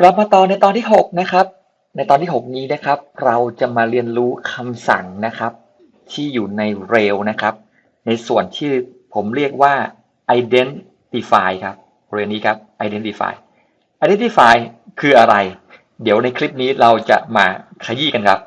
กลับมาต่อในตอนที่ 6 นะครับ ในตอนที่ 6 นี้นะครับ เราจะมาเรียนรู้คำสั่งนะครับ ที่อยู่ใน Rail นะครับ ในส่วนที่ผมเรียกว่า identify ครับเรียนนี้ครับ identify identify คืออะไร เดี๋ยวในคลิปนี้เราจะมาขยี้กันครับ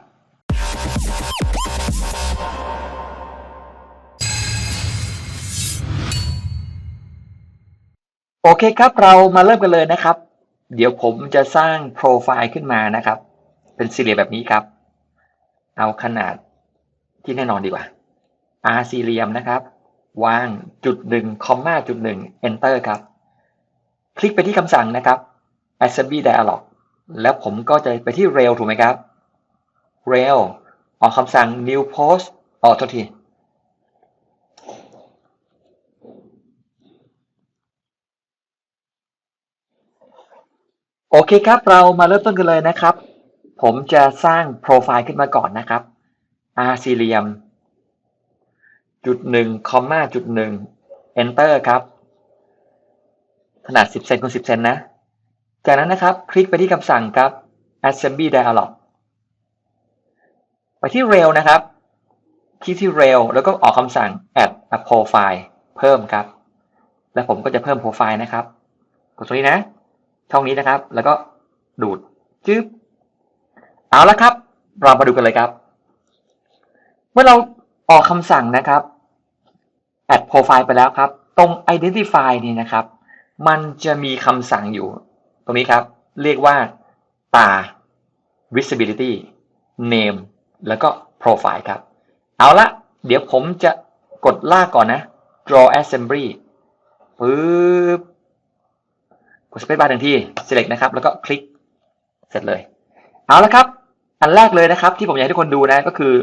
โอเคครับเรามาเริ่มกันเลยนะครับ เดี๋ยวผมจะสร้างโปรไฟล์ขึ้นมานะครับ เป็นสี่เหลี่ยมแบบนี้ครับ เอาขนาดที่แน่นอนดีกว่า R สี่เหลี่ยมนะครับ วางจุดหนึ่งคอมมาจุดหนึ่ง enter ครับ คลิกไปที่คำสั่งนะครับ assembly dialog แล้วผมก็จะไปที่ rail ถูกไหมครับ rail ออกคำสั่ง new post ออกโทษที โอเคครับ เรามาเริ่มต้นกันเลยนะครับ ผมจะสร้างโปรไฟล์ขึ้นมาก่อนนะครับ R สี่เหลี่ยม จุดหนึ่งคอมมาจุดหนึ่ง enter ครับ ขนาด 10 เซนคูณ10 เซนนะ จากนั้นนะครับ คลิกไปที่คำสั่งครับ assembly dialog ไปที่ rail นะครับ คลิกที่ rail แล้วก็ออกคำสั่ง add a profile เพิ่มครับ แล้วผมก็จะเพิ่มโปรไฟล์นะครับ กดตรงนี้นะ ช่องนี้นะครับ แล้วก็ดูดจึ๊บเอาละครับ เรามาดูกันเลยครับ เมื่อเราออกคำสั่งนะครับ add profile ไปแล้วครับ ตรง identify นี่นะครับ มันจะมีคำสั่งอยู่ ตรงนี้ครับ เรียกว่าตา visibility name แล้วก็ profile ครับ เอาละ เดี๋ยวผมจะกดลากก่อนนะ draw assembly ปึ๊บ กด space bar หนึ่งที่ select นะครับ แล้วก็คลิก เสร็จเลย เอาละครับ อันแรกเลยนะครับ ที่ผมอยากให้ทุกคนดูนะก็คือ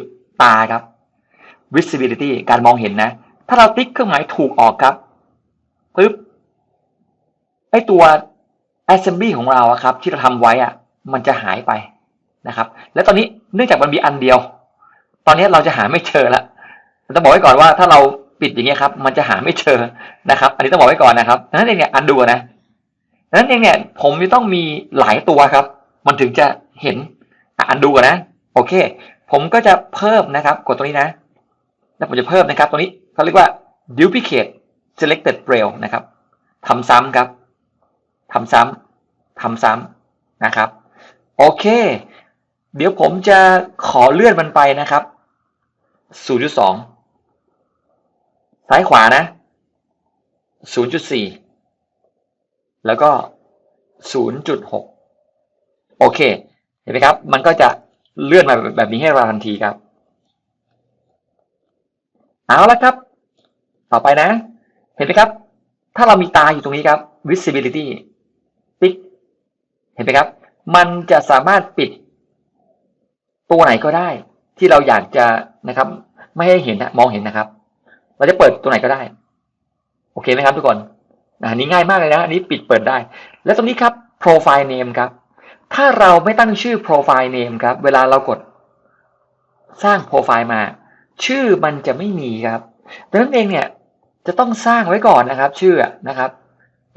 ตาครับ visibility การมองเห็นนะ ถ้าเราติ๊กเครื่องหมายถูกออกครับปึ๊บไอตัว assembly ของเราครับ ที่เราทำไว้อะมันจะหายไปนะครับ แล้วตอนนี้เนื่องจากมันมีอันเดียว ตอนนี้เราจะหาไม่เจอล้วต้องบอกไว้ก่อนว่าถ้าเราปิดอย่างเงี้ยครับ มันจะหาไม่เจอนะครับ อันนี้ต้องบอกไว้ก่อนนะครับนั้นเองเนี่ยอันดูนะ นั้นเองเนี่ยผมจะต้องมีหลายตัวครับ มันถึงจะเห็นอะอันดูก่อนนะ โอเค ผมก็จะเพิ่มนะครับ กดตรงนี้นะ แล้วผมจะเพิ่มนะครับ ตรงนี้เขาเรียกว่า duplicate selected rail นะครับทำซ้ำครับทำซ้ำทำซ้ำนะครับ โอเค เดี๋ยวผมจะขอเลื่อนมันไปนะครับ 0.2 ซ้ายขวานะ 0.4 แล้วก็ 0.6 โอเค เห็นไหมครับ มันก็จะเลื่อนมาแบบนี้ให้เราทันทีครับ เอาละครับ ต่อไปนะ เห็นไหมครับ ถ้าเรามีตาอยู่ตรงนี้ครับ visibility ปิด เห็นไหมครับ มันจะสามารถปิด ตัวไหนก็ได้ ที่เราอยากจะนะครับ ไม่ให้เห็นนะมองเห็นนะครับ เราจะเปิดตัวไหนก็ได้ โอเคไหมครับทุกคน อันนี้ง่ายมากเลยนะอันนี้ปิดเปิดได้ แล้วตรงนี้ครับ profile name ครับ ถ้าเราไม่ตั้งชื่อ profile name ครับ เวลาเรากดสร้าง profile มา ชื่อมันจะไม่มีครับดังนั้นเองเนี่ยจะต้องสร้างไว้ก่อนนะครับ ชื่อนะครับ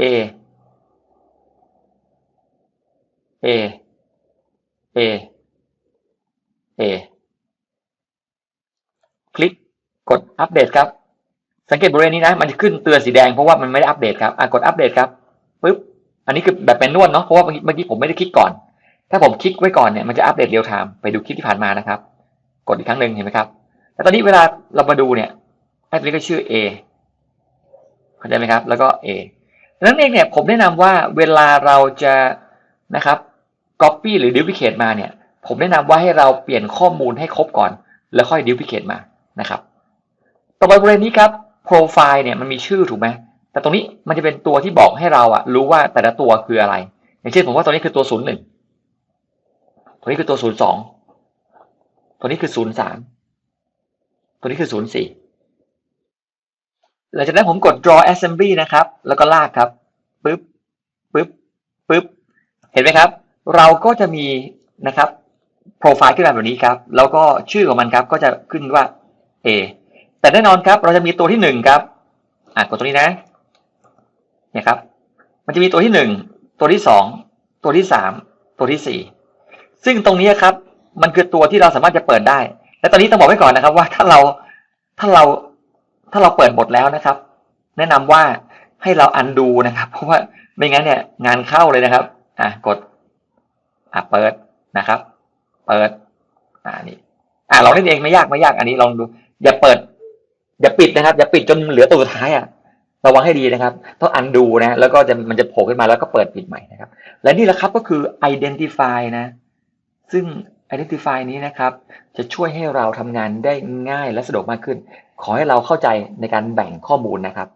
a a a a คลิกกดอัปเดตครับ สังเกตบริเวณนี้นะ มันจะขึ้นเตือนสีแดงเพราะว่ามันไม่ได้อัปเดตครับอะกดอัปเดตครับปึ๊บอันนี้คือแบบเป็นนวดเนาะเพราะว่าเมื่อกี้ผมไม่ได้คลิกก่อน ถ้าผมคลิกไว้ก่อนเนี่ยมันจะอัปเดตเรียลไทม์ไปดูคลิปที่ผ่านมานะครับ กดอีกครั้งหนึ่งเห็นไหมครับแล้วตอนนี้เวลาเรามาดูเนี่ยไอ้ตัวนี้ก็ชื่อ A เข้าใจไหมครับ แล้วก็ A ดังนั้นเองเนี่ยผมแนะนำว่าเวลาเราจะนะครับ copy หรือ duplicate มาเนี่ย ผมแนะนำว่าให้เราเปลี่ยนข้อมูลให้ครบก่อน แล้วค่อย duplicate มานะครับ ต่อไปบริเวณนี้ครับ profile เนี่ยมันมีชื่อถูกไหมแต่ตรงนี้มันจะเป็นตัวที่บอกให้เราอะรู้ว่าแต่ละตัวคืออะไร อย่างเช่นผมว่าตัวนี้คือตัวศูนย์หนึ่งตัวนี้คือตัวศูนย์สองตัวนี้คือศูนย์สามตัวนี้คือศูนย์สี่หลังจากนั้นผมกด draw assembly นะครับ แล้วก็ลากครับปึ๊บปึ๊บปึ๊บเห็นไหมครับ เราก็จะมีนะครับโปรไฟล์ขึ้นมาแบบนี้ครับ แล้วก็ชื่อของมันครับก็จะขึ้นว่า A แต่แน่นอนครับเราจะมีตัวที่หนึ่งครับอะกดตรงนี้นะเนี่ยครับ มันจะมีตัวที่หนึ่งตัวที่สองตัวที่สามตัวที่สี่ซึ่งตรงนี้ครับ มันคือตัวที่เราสามารถจะเปิดได้ และตอนนี้ต้องบอกไว้ก่อนนะครับ ว่าถ้าเราถ้าเราถ้าเราเปิดหมดแล้วนะครับ แนะนำว่าให้เราอันดูนะครับ เพราะว่าไม่งั้นเนี่ยงานเข้าเลยนะครับ อะกด อะเปิดนะครับ เปิด อ่านี่อ่าลองเล่นเองไม่ยากไม่ยากอันนี้ลองดู อย่าเปิด อย่าปิดนะครับอย่าปิดจนเหลือตัวสุดท้ายอะระวังให้ดีนะครับ ต้องอันดูนะ แล้วก็จะมันจะโผล่ขึ้นมาแล้วก็เปิดปิดใหม่นะครับ และนี่แหละครับก็คือ identify นะ ซึ่ง identify นี้นะครับ จะช่วยให้เราทำงานได้ง่ายและสะดวกมากขึ้น ขอให้เราเข้าใจในการแบ่งข้อมูลนะครับ